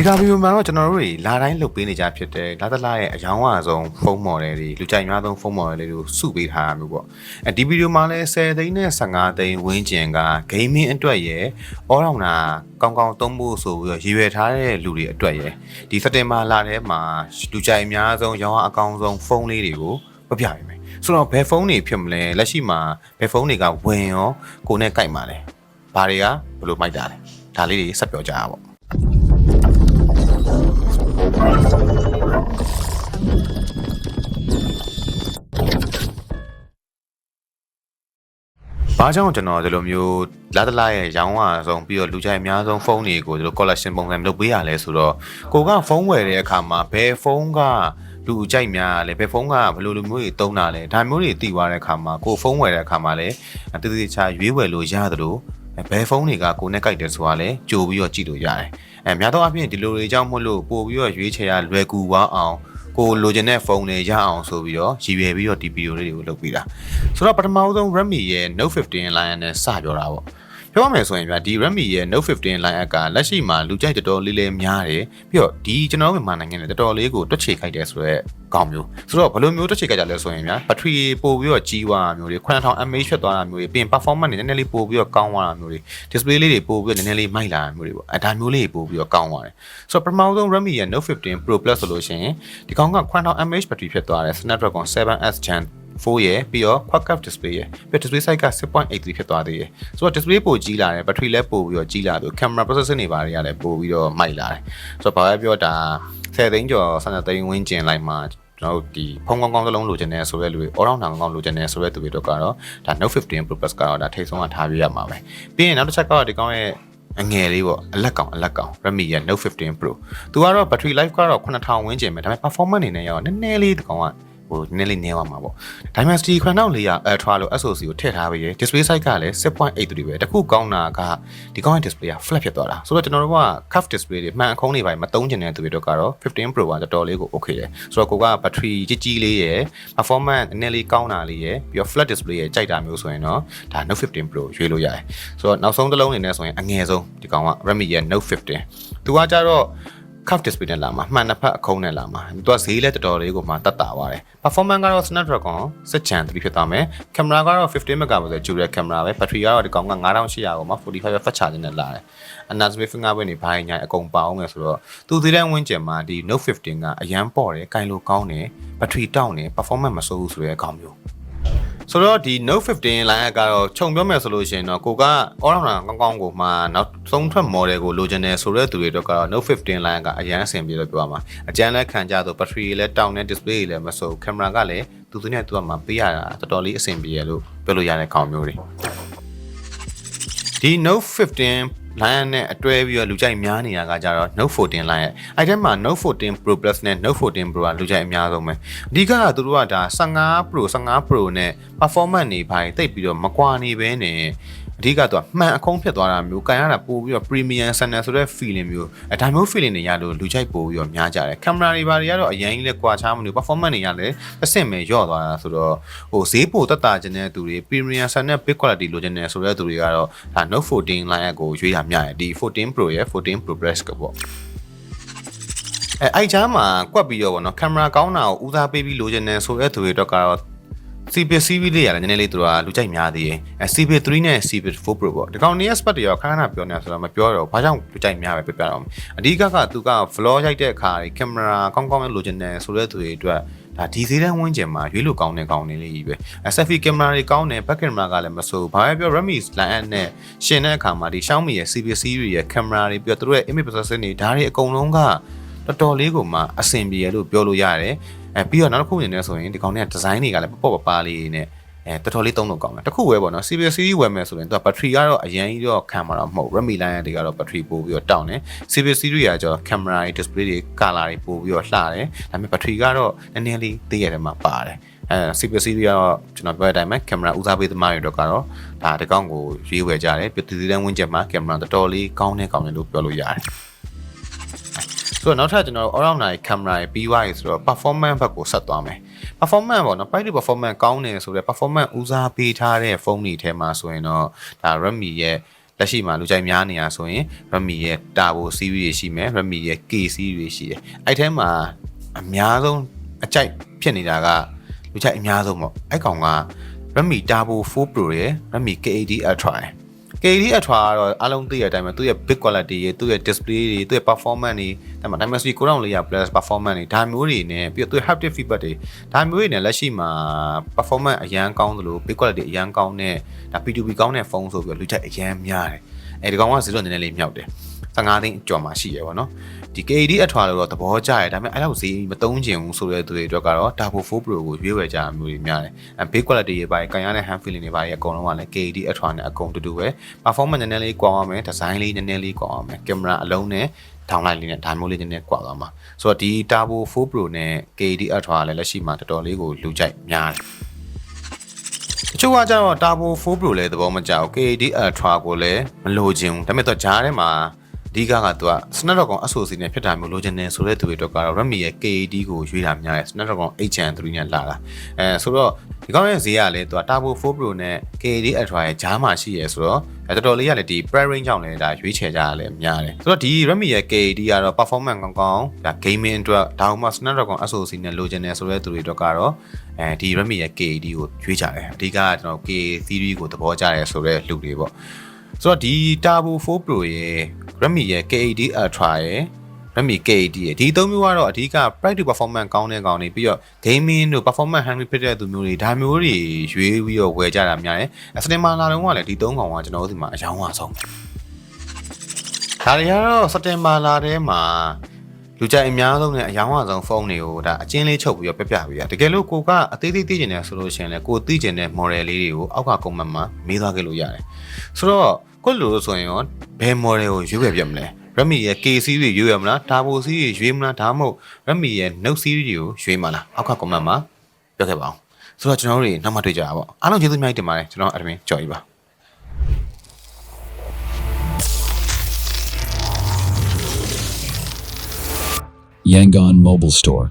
ဒီကဗီဒီယိုမှာတော့ကျွန်တော်တို့တွေလာတိုင်းလုပ်ပေးနေကြဖြစ်တဲ့လာသလာရဲ့အယောင်အဆုံးဖုန်းမော်ဒယ်တွေလူကြိုက်များဆုံးဖုန်းမော်ဒယ်လေးတွေကိုစုပေးထားတာမျိုးပေါ့အဲဒီဗီဒီယိုမှာလည်း10သိန်းနဲ့15သိန်းဝန်းကျင်က gaming အတွက်ရယ် all rounder ကောင်းကောင်းသုံးဖို့ဆိုပြီးတော့ရည်ရွယ်ထားတဲ့လူတွေအတွက်ရယ်ဒီစက်တင်ဘာလထဲမှာလူကြိုက်အများဆုံးရောင်းအားအကောင်းဆုံးဖုန်းလေးတွေကိုပြပြပေးမယ်ဆိုတော့ဘယ်ဖုန်းတွေဖြစ်မလဲလက်ရှိမှာဘယ်ဖုန်းတွေကဝင်ရောကိုယ်နဲ့ကြိုက်မှာလဲဘာတွေကဘယ်လိုမိုက်တာလဲဒါလေးတွေဆက်ပြောကြရပါပေါ့ ဘာကြောင့်ကျွန်တော်ဒီလိုမျိုးလာတလာရဲ့ရောင်းအားဆုံးပြီးတော့လူကြိုက်အများဆုံးဖုန်းတွေကိုဒီလို collection ပုံစံလုပ်ပေးရလဲဆိုတော့ကိုကဖုန်းဝယ်တဲ့အခါမှာဘယ်ဖုန်းကလူကြိုက်များလဲဘယ်ဖုန်းကဘယ်လိုလိုမျိုးတွေတုံးတာလဲဒါမျိုးတွေသိသွားတဲ့အခါမှာကိုဖုန်းဝယ်တဲ့အခါမှာလည်းတတိချာရွေးဝယ်လို့ရသလိုဘယ်ဖုန်းတွေကကိုနဲ့ကြိုက်တယ်ဆိုတာလဲကြိုပြီးတော့ကြည့်လို့ရတယ်အဲများသောအားဖြင့်ဒီလိုတွေကြောင့်မို့လို့ပို့ပြီးတော့ရွေးချယ်ရလွယ်ကူသွားအောင် ကိုလိုချင်တဲ့ဖုန်းတွေရအောင်ဆိုပြီးတော့ရည်ရွယ်ပြီးတော့ဒီဗီဒီယိုလေးတွေကိုလုပ်ပေးတာဆိုတော့ပထမဆုံး Redmi ရဲ့ Note 15 line နဲ့စပြောတာပေါ့ ပြောရမယ်ဆိုရင်ဗျာဒီ Redmi ရဲ့ Note 15 line app ကလက်ရှိမှာလူကြိုက်တော်တော်လေးလေးများတယ်ပြီးတော့ဒီကျွန်တော်တို့မြန်မာနိုင်ငံနဲ့တော်တော်လေးကိုတွက်ချေခိုက်တယ်ဆိုတော့ကောင်းမျိုးဆိုတော့ဘယ်လိုမျိုးတွက်ချေခိုက်ကြလဲဆိုရင်ဗျာဘက်ထရီပို့ပြီးတော့ကြီးသွားတာမျိုးတွေ9000 mAh ဖြစ်သွားတာမျိုးတွေပြီးရင် performance တွေနည်းနည်းလေးပို့ပြီးတော့ကောင်းသွားတာမျိုးတွေ display လေးတွေပို့ပြီးတော့နည်းနည်းလေးမိုက်လာတာမျိုးတွေပေါ့အဲဒါမျိုးလေးတွေပို့ပြီးတော့ကောင်းသွားတယ်ဆိုတော့ပထမဆုံး Redmi ရဲ့ Note 15 Pro Plus ဆိုလို့ရှိရင်ဒီကောင်က9000 mAh ဘက်ထရီဖြစ်သွားတယ် Snapdragon 7S Gen 4ရယ်ပြီးတော့ quad cap display ရယ်ပြီး display size က6.83ဖြစ်သွားသေးတယ်ဆိုတော့ display ပိုကြီးလာတယ် battery လည်းပိုပြီးတော့ကြီးလာပြီး camera processor တွေဘာတွေကလည်းပိုပြီးတော့မိုက်လာတယ်ဆိုတော့ဘာပဲပြောဒါ10သိန်းကျော်12သိန်းဝန်းကျင်လိုက်မှာကျွန်တော်တို့ဒီဖုန်းကောင်းကောင်းတစ်လုံးလိုချင်တယ်ဆိုရဲလူတွေ all round ကောင်းကောင်းလိုချင်တယ်ဆိုရဲသူတွေတော့ကတော့ဒါ Note 15 Pro Plus ကတော့ဒါထိတ်ဆုံးကထားပြရမှာပဲပြီးရင်နောက်တစ်ချက်ကတော့ဒီကောင်ရဲ့အငယ်လေးပေါ့အလက်ကောင်အလက်ကောင် Redmi ရဲ့ Note 15 Pro သူကတော့ battery life ကတော့9000ဝန်းကျင်ပဲဒါပေမဲ့ performance အနေနဲ့ရောနည်းနည်းလေးဒီကောင်က ဟိုနည်းနည်းလေးနည်းသွားမှာပေါ့ Dimensity 9400 Ultra လို့ SoC ကိုထည့်ထားပြီးရယ် display size ကလည်း6.83ပဲတခုကောင်းတာကဒီကောင်းတဲ့ display က flat ဖြစ်သွားတာဆိုတော့ကျွန်တော်တို့က curve display တွေမှန်အခုံးတွေပိုင်းမသုံးကျင်တဲ့သူတွေတော့ကတော့15 Pro ကတော်တော်လေးကို okay တယ်ဆိုတော့ကိုက battery ကြီးကြီးလေးရယ် performance နည်းနည်းလေးကောင်းတာလေးရယ်ပြီးတော့ flat display ရယ်ကြိုက်တာမျိုးဆိုရင်တော့ဒါ Note 15 Pro ရွေးလို့ရတယ်ဆိုတော့နောက်ဆုံးတစ်လုံးအနေနဲ့ဆိုရင်အငယ်ဆုံးဒီကောင်က Redmi ရဲ့ Note 15သူကကြတော့ curve display နဲ့လာမှာမှန်တစ်ဖက်အခုံးနဲ့လာမှာသူကဈေးလည်းတော်တော်လေးကိုမှတက်တာသွားတယ် performance ကတော့ Snapdragon 6 Gen 3ဖြစ်သွားမယ် camera ကတော့ 15 megapixel ကျူတဲ့ camera ပဲ battery ကတော့ဒီကောင်က9800ကိုမှ45 fast charging နဲ့လာတယ် announcement fingerprint တွေဘာညာအကုန်ပါအောင်ငယ်ဆိုတော့သူသေးတဲ့ဝင်းကျင်မှာဒီ Note 15ကအရန်ပေါ့တယ်ကင်လိုကောင်းတယ် battery တောင့်တယ် performance မဆိုးဘူးဆိုတဲ့အကောင်မျိုး ဆိုတော့ဒီ Note 15 line ကတော့ခြုံပြောမယ်ဆိုလို့ရှိရင်တော့ကိုက all rounder ကောင်းကောင်းကိုမှနောက်ဆုံးထွက် model ကိုလိုချင်တယ်ဆိုတဲ့သူတွေတော့ကတော့ Note 15 line ကအရန်အဆင်ပြေလို့ပြောရမှာအကျန်းလဲခံကြတော့ battery လည်းတောင်းနေ display လည်းမဆိုး camera ကလည်းသူသူနဲ့သူကမှပေးရတာတော်တော်လေးအဆင်ပြေရလို့ပြောလို့ရတဲ့ကောင်မျိုးတွေဒီ Note 15 line နဲ့အတွဲပြီးတော့လူကြိုက်များနေတာကကြတော့ Note 14 line ရဲ့အဲ့ထဲမှာ Note 14 Pro Plus နဲ့ Note 14 Pro ကလူကြိုက်အများဆုံးပဲအဓိကကသူတို့ကဒါ15 Pro 15 Pro နဲ့ performance နေပိုင်းတိတ်ပြီးတော့မကွာနေပဲနဲ့ အဓိကသူကမှန်အခုံးဖြစ်သွားတာမျိုးကန်ရတာပို့ပြီးတော့ premium channel ဆိုတဲ့ feeling မျိုးအဲဒါမျိုး feeling တွေရလို့လူကြိုက်ပို့ပြီးတော့များကြတယ် camera တွေဘာတွေကတော့အရင်ကြီးလဲကွာခြားမလို့ performance တွေရလဲအဆင့်ပဲညော့သွားတာဆိုတော့ဟိုဈေးပိုတက်တာခြင်းတဲ့သူတွေ premium channel big quality လိုချင်တယ်ဆိုတဲ့သူတွေကတော့ဒါ Note 14 line ကိုရွေးရများတယ်ဒီ14 Pro ရဲ့14 Pro Plus ကပေါ့အဲအိုက်ချမ်းမှာကွက်ပြီးတော့ဗောနော်ကင်မရာကောင်းတာကိုဦးစားပေးပြီးလိုချင်တယ်ဆိုတဲ့သူတွေတော့ကတော့ CP CV လေးရတယ်နည်းနည်းလေးသူတို့ကလူကြိုက်များသေးတယ်အဲ CP 3နဲ့ CP 4 Pro ပေါ့ဒီကောင်နေ expert တွေရောခဏခဏပြောနေတာဆိုတော့မပြောတော့ဘာကြောင့်လူကြိုက်များပဲပြပြတော့အဓိကကသူက vlog ရိုက်တဲ့အခါကင်မရာကောင်းကောင်းလေးလိုချင်တယ်ဆိုတဲ့သူတွေအတွက်ဒါဒီဈေးတန်းဝန်းကျင်မှာရွေးလို့ကောင်းတဲ့ကောင်းနေလေးကြီးပဲအဲ selfie camera တွေကောင်းတယ် back camera ကလည်းမဆိုးဘာပဲပြော Redmi line app နဲ့ရှင်တဲ့အခါမှာဒီ Xiaomi ရဲ့ CP series ရဲ့ camera တွေပြီးတော့သူတို့ရဲ့ image processing တွေဒါတွေအကုန်လုံးက တော်တော်လေးကိုမှအဆင်ပြေရလို့ပြောလို့ရတယ်အဲပြီးတော့နောက်တစ်ခုအနေနဲ့ဆိုရင်ဒီကောင်တွေကဒီဇိုင်းတွေကလည်းပေါ့ပေါ့ပါပါလေးနဲ့အဲတော်တော်လေးသုံးလို့ကောင်းတယ်တခုပဲပေါ့နော် CPS series ဝယ်မယ်ဆိုရင်သူက battery ကတော့အရင်ကြီးတော့ခံမှာတော့မဟုတ် Redmi line တွေကတော့ battery ပို့ပြီးတော့တောင်းတယ် CPS series ကကျတော့ camera တွေ display တွေ color တွေပို့ပြီးတော့လှတယ်ဒါပေမဲ့ battery ကတော့နည်းနည်းလေးသေးရတယ်မှာပါတယ်အဲ CPS series ကတော့ကျွန်တော်ပြောတဲ့အတိုင်းပဲ camera ဦးစားပေးသမားတွေတော့ကတော့ဒါတကောင်းကိုရွေးဝယ်ကြတယ်ပြည်သူတန်းဝင်းချက်မှာ camera တော်တော်လေးကောင်းတဲ့ကောင်းတယ်လို့ပြောလို့ရတယ် ဆိုတော့နောက်ထပ်ကျွန်တော် all round နိုင် camera ပြီးသွားပြီဆိုတော့ performance ဘက်ကိုဆက်သွားမယ် performance ပေါ့နော် price performance ကောင်းတယ်ဆိုတော့ performance ဦးစားပေးထားတဲ့ဖုန်းတွေထဲမှာဆိုရင်တော့ဒါ Redmi ရဲ့လက်ရှိမှာလူကြိုက်များနေရဆိုရင် Redmi ရဲ့ Turbo series တွေရှိမယ် Redmi ရဲ့ K series တွေရှိတယ်အဲ့ထဲမှာအများဆုံးအကြိုက်ဖြစ်နေတာကလူကြိုက်အများဆုံးပေါ့အဲ့ကောင်က Redmi Turbo 4 Pro ရယ် Redmi K80 Ultra ရယ် KD Ultra ကတော့အားလုံးသိရတဲ့အတိုင်းပဲသူ့ရဲ့ big quality ရေသူ့ရဲ့ display တွေသူ့ရဲ့ performance တွေ ဒါမှ Dimensity 9400 plus performance တွေဒါမျိုးတွေနဲ့ပြီးတော့သူ့ရဲ့ haptic feedback တွေဒါမျိုးတွေနဲ့လက်ရှိမှာ performance အရန်ကောင်းသလို big quality အရန်ကောင်းတဲ့ဒါ P2P ကောင်းတဲ့ဖုန်းဆိုပြီးတော့လူချက်အရန်များတယ်အဲဒီကောင်က0နည်းနည်းလေးမြောက်တယ်15သိန်းအကျော်မှာရှိရပါတော့ဒီ KD အထွာလို့တော့သဘောကျတယ်ဒါပေမဲ့အဲ့လောက်ဈေးမသုံးချင်ဘူးဆိုတဲ့သူတွေအတွက်ကတော့ Turbo 4 Pro ကိုရွေးဝယ်ကြမျိုးတွေများတယ်အဲ big quality တွေပါကန်ရတဲ့ hand feeling တွေပါအကုန်လုံးကလည်း KD အထွာနဲ့အကုန်တူတူပဲ performance နည်းနည်းလေးကွာအောင်မယ် design လေးနည်းနည်းလေးကွာအောင်မယ် camera အလုံးနဲ့ downlight လေးနဲ့ဒါမျိုးလေးနည်းနည်းကွာသွားမှာဆိုတော့ဒီ Turbo 4 Pro နဲ့ KD Ultra လည်းလက်ရှိမှာတော်တော်လေးကိုလူကြိုက်များတယ်တချို့ကကျတော့ Turbo 4 Pro လည်းသဘောမကျဘူး KD Ultra ကိုလည်းမလိုချင်ဘူးဒါပေမဲ့တော့ဂျားထဲမှာ အဓိကကသူက Snapdragon SoC နဲ့ဖြစ်တာမျိုးလိုချင်တယ်ဆိုတဲ့သူတွေအတွက်ကတော့ Redmi ရဲ့ KD ကိုရွေးတာများတယ် Snapdragon 8 Gen 3နဲ့လာတာအဲဆိုတော့ဒီကောင်းရဲ့ဈေးကလည်းသူက Turbo 4 Pro နဲ့ KD Ultra ရဲ့ဂျားမှာရှိရယ်ဆိုတော့အဲတော်တော်လေးကလည်းဒီ price range ကြောင့်လည်းဒါရွေးချယ်ကြရလဲများတယ်ဆိုတော့ဒီ Redmi ရဲ့ KD ကတော့ performance ကောင်းကောင်းဒါ gaming အတွက်ဒါမှမဟုတ် Snapdragon SoC နဲ့လိုချင်တယ်ဆိုတဲ့သူတွေအတွက်ကတော့အဲဒီ Redmi ရဲ့ KD ကိုရွေးကြတယ်အဓိကကကျွန်တော် K series ကိုသဘောကျတယ်ဆိုတဲ့လူတွေပေါ့ဆိုတော့ဒီ Turbo 4 Pro ရဲ့ Redmi ရဲ့ K80 Ultra ရဲ့ Redmi K80 ရဲ့ဒီသုံးမျိုးကတော့အဓိက price to performance ကောင်းတဲ့ကောင်တွေပြီးတော့ gaming တို့ performance hungry ဖြစ်တဲ့သူမျိုးတွေဒါမျိုးတွေရွေးပြီးတော့ဝယ်ကြတာများတယ်အစတင်မာလာတုန်းကလည်းဒီသုံးကောင်ကကျွန်တော်တို့ဒီမှာအယောင်းအဆုံးဒါတွေကတော့စက်တင်ဘာလာထဲမှာလူကြိုက်အများဆုံးနဲ့အယောင်းအဆုံးဖုန်းတွေကိုဒါအချင်းလေးချုပ်ပြီးတော့ပြပြပေးရတကယ်လို့ကိုကအသေးသေးသိကျင်တယ်ဆိုလို့ရှိရင်လည်းကိုသိကျင်တဲ့ model လေးတွေကိုအောက်ကကွန်မန့်မှာမေးသွားခဲ့လို့ရတယ်ဆိုတော့ကိုလိုဆိုရင်ရော ဘယ် model ကိုရွေးဝယ်ပြမလဲ Redmi ရဲ့ K series ရွေးရမလား Turbo series ရွေးမလားဒါမှမဟုတ် Redmi ရဲ့ Note series ကိုရွေးမလားအောက်က comment မှာပြောခဲ့ပါအောင်ဆိုတော့ကျွန်တော်တို့တွေနောက်မှတွေ့ကြတာပေါ့အားလုံးကျေးဇူးအများကြီးတင်ပါတယ်ကျွန်တော် admin ကြော်ကြီးပါ Yangon Mobile Store.